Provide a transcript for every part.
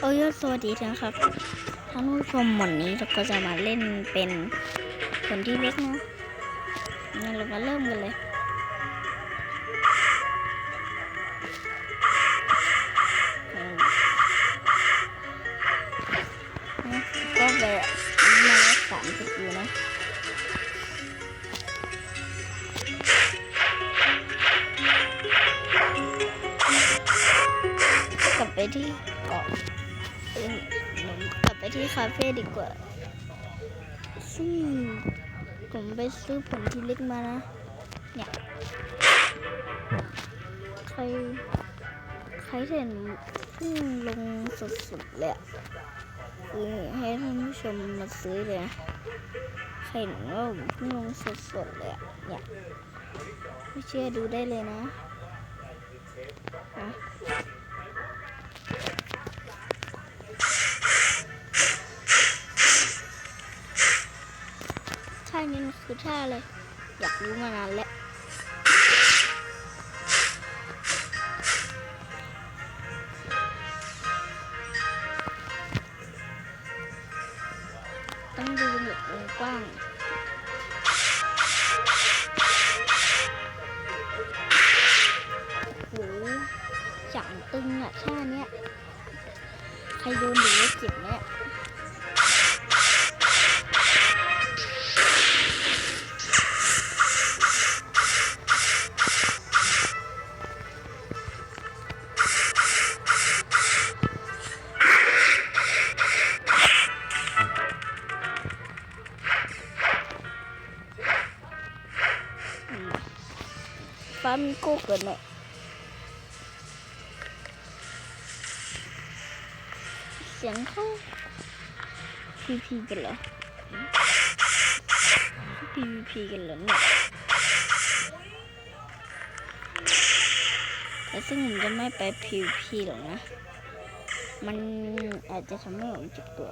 โอ้ยสวัสดีนะครับท่านผู้ชมวันนี้เราก็จะมาเล่นเป็นคนที่เล็กนะงั้นเรามาเริ่มกันเลย ก็แบบมาแล้วสามสิบอยู่นะกลับไปที่เกาะ ที่คาเฟ่ดีกว่า ซึ่งผมไปซื้อผลที่เล็กมานะ เนี่ย ใคร ใครเห็นเพิ่งลงสดๆเลยอะคือให้ท่านผู้ชมมาซื้อเลยนะใครเห็นว่าผมเพิ่งลงสดๆเลยอะเนี่ย ไม่เชื่อดูได้เลยนะอะ ท่าอะไรอยากรู้มานานแล้วต้องดูแบบวงกว้างโหจังตึงอะท่าเนี้ย ใครโดนหรือว่าเจ็บเนี่ย ฟ้ามิโก้เกิดเนี่ยเสียงเขาพีพีกันเหรอพีพีกันเหรอเนี่ยแต่ซึ่งผมจะไม่ไปพีพีหรอกนะ มันอาจจะทำให้ผมเจ็บตัว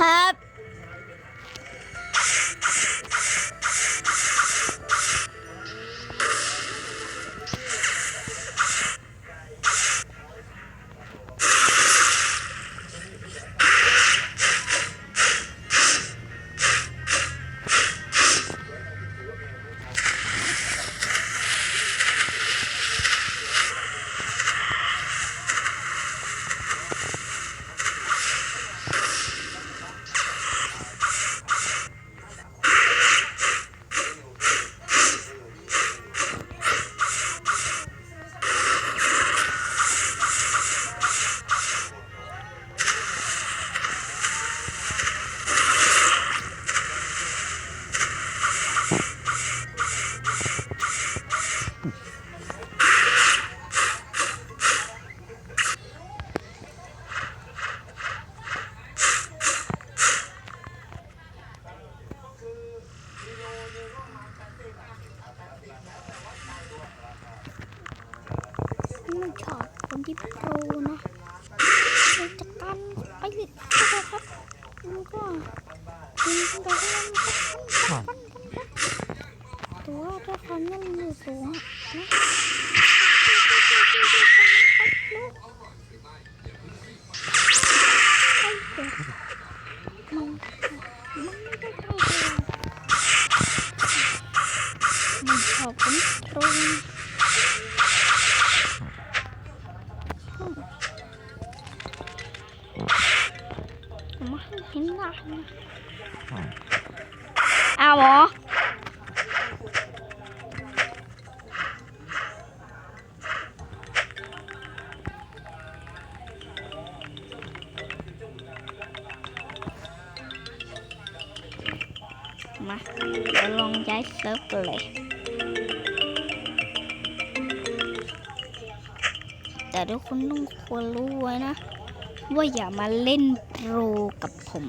ครับ ชอบคนที่โปรนะเลยจัดการไปเลยครับแล้วก็ยิงกันไปแล้วตัวด้วยความนั่นอยู่สูงนะาวเหรอมาเราลองย้ายเซิร์ฟกันเลย แต่ทุกคนต้องควรรู้ไว้นะ ว่าอย่ามาเล่นโปรกับผม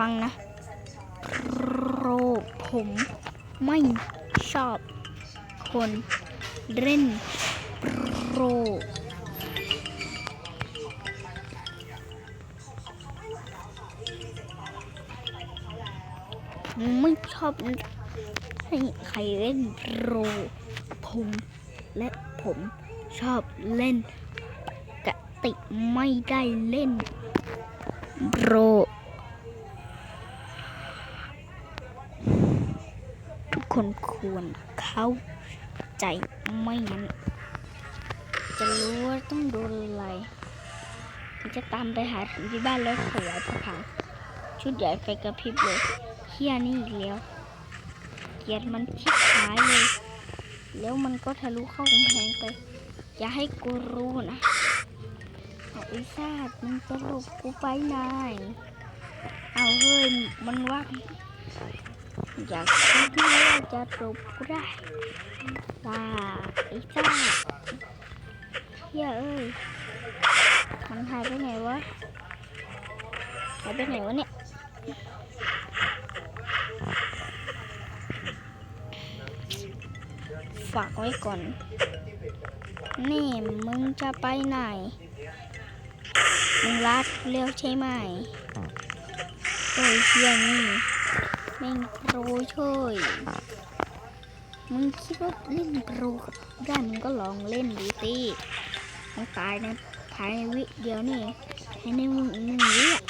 ฟังนะโรผมไม่ชอบคนเล่นโรไม่ชอบให้ใครเล่นโรผมและผมชอบเล่นกติไม่ได้เล่นโรทุก คนควรเข้าใจไม่งั้น จะรู้ว่าต้องโดนอะไรจะตามไปหาถึงที่บ้านแล้วขยายผพังชุดใหญ่ไฟกระพริบเลยเฮียนี่อีกแล้ว เกียดมันชิบหายเลย แล้วมันก็ทะลุเข้ากำแพงไป อย่าให้กูรู้นะไอ้ซาดมันจะหลบกูไปไหนเอาเฮ้ย มันว่า อยากคิดว่จะหลบกูได้ว่าไอ้ซาเฮียเอ้ยมันหายไปไหนวะหายไปไหนวะเนี่ยฝากไว้ก่อน นี่มึงจะไปไหน มึงรัดเร็วใช่ไหม โอ้ยเฮียนี่ แม่งโปรช่วยมึงคิดว่าเล่นโปรได้มึงก็ลองเล่นดูสิมึงตายในภายในวิเดียวนี่ภายในมึงนึ่งวิอะ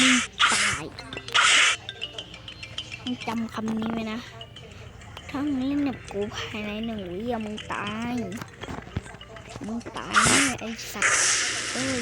มึงตายมึงจำคำนี้ไว้นะถ้ามึงเล่นแบบกูภายในหนึ่งวิอะมึงตายมึงตายไอ้สัตว์เอ้ย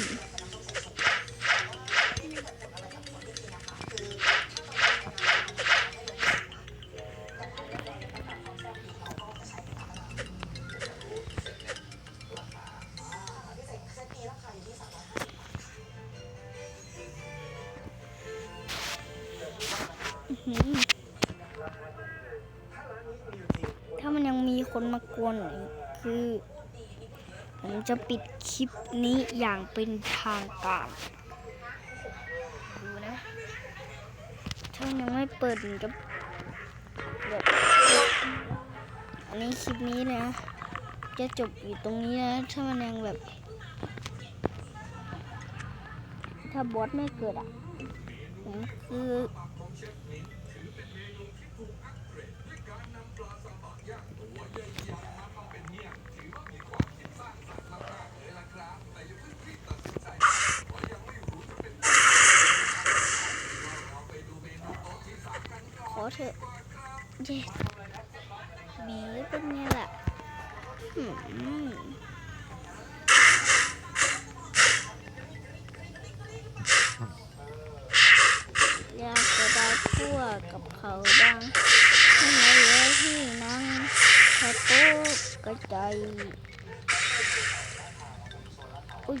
คนมากวนคือ ผมจะปิดคลิปนี้อย่างเป็นทางการ ดูนะ ถ้ามันยังไม่เปิดผมจะแบบอันนี้คลิปนี้นะ จะจบอยู่ตรงนี้นะ ถ้ามันยังแบบ ถ้าบอสไม่เกิดอะผมคือ เถอะเย็ดหมีเป็นไงล่ะหืมอยากจะได้ทั่วกับเขาบ้างให้ไหนเหลือที่นั่งแค่โต๊ะกระจายอุ้ย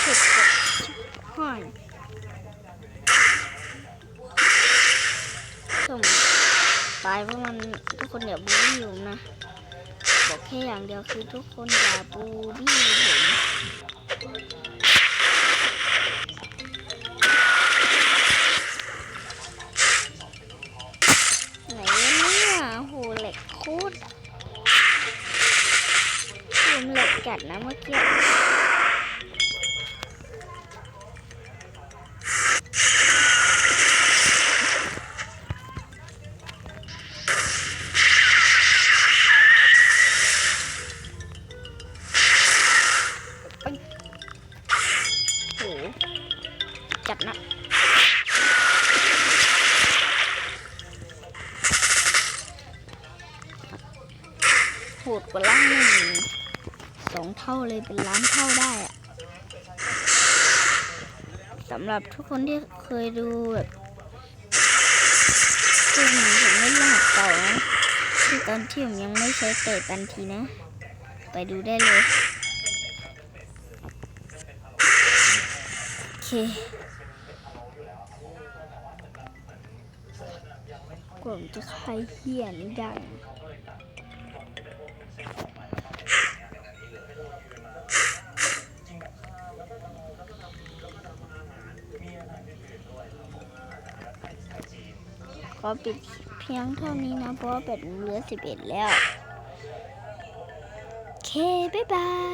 เจ็บปวดชิบหายสม ตายเพราะมันทุกคนอย่าบูลลี่ผมนะ บอกแค่อย่างเดียวคือทุกคนอย่าบูลลี่ผมไหนเนี่ยโหเหล็กโคตรอะจัดนะเมื่อกี้ เท่าเลยเป็นล้านเท่าได้อะสำหรับทุกคนที่เคยดูแบบซึ่งผมเล่รหัสเก่านะที่ตอนที่ผมยังไม่ใช้เตะกันทีนะ ไปดูได้เลย โอเคกว่าผมจะคลายเหี้ยนด้น อปิดเพียงเท่านี้นะ เพราะว่าแบตเหลือสิบเอ็ดแล้ว โอเค บ๊ายบาย